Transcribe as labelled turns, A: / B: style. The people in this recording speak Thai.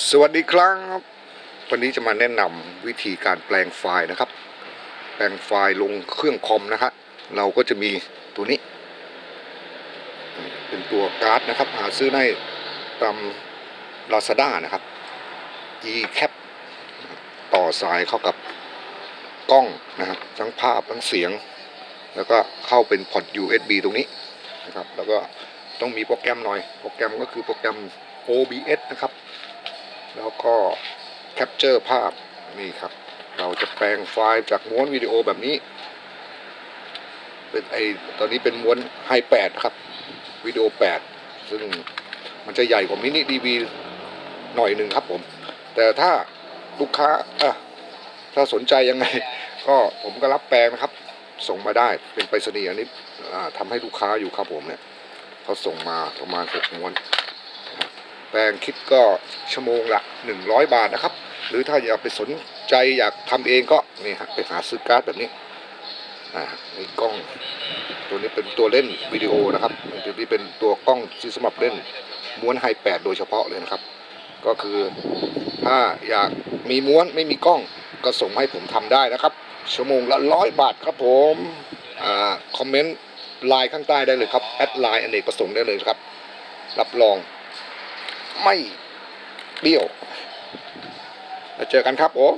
A: สวัสดีครับ วันนี้จะมาแนะนำวิธีการแปลงไฟล์นะครับ แปลงไฟล์ลงเครื่องคอมนะครับเราก็จะมีตัวนี้ เป็นตัวการ์ดนะครับ หาซื้อได้ตาม Lazada นะครับ eCap ต่อสายเข้ากับกล้องนะครับทั้งภาพทั้งเสียง แล้วก็เข้าเป็นพอร์ต USB ตรงนี้นะครับ แล้วก็ต้องมีโปรแกรมหน่อย โปรแกรมก็คือโปรแกรม OBS นะครับ แล้วก็แคปเจอร์ภาพนี่ครับ เราจะแปลงไฟล์จากม้วนวิดีโอแบบนี้ เป็นไอตอนนี้เป็นม้วนไฮแปดครับวิดีโอ8ซึ่งมันจะใหญ่กว่ามินิดีวีหน่อยหนึ่งครับผม แต่ถ้าลูกค้าอะถ้าสนใจยังไง ก็ผมก็รับแปลงนะครับ ส่งมาได้เป็นไปรษณีย์อันนี้ทำให้ลูกค้าอยู่ครับผมเนี่ยเขาส่งมาประมาณหกม้วน แปลงคิดก็ชั่วโมงละ 100 บาทนะครับ หรือถ้าอยากไปสนใจอยากทำเองก็นี่ฮะไปหาซื้อการ์ดแบบนี้อ่ามีกล้อง ตัวนี้เป็นตัวเล่นวิดีโอนะครับตัวนี้เป็นตัวกล้องที่สำหรับเล่นม้วนไฮแปดโดยเฉพาะเลยนะครับ ก็คือถ้าอยากมีม้วนไม่มีกล้องก็ส่งให้ผมทำได้นะครับ ชั่วโมงละร้อยบาทครับผมอ่าคอมเมนต์ไลน์ข้างใต้ได้เลยครับแอดไลน์อเนกประสงค์ได้เลยครับ รับรอง ไม่เบี้ยวแล้วเจอกันครับผม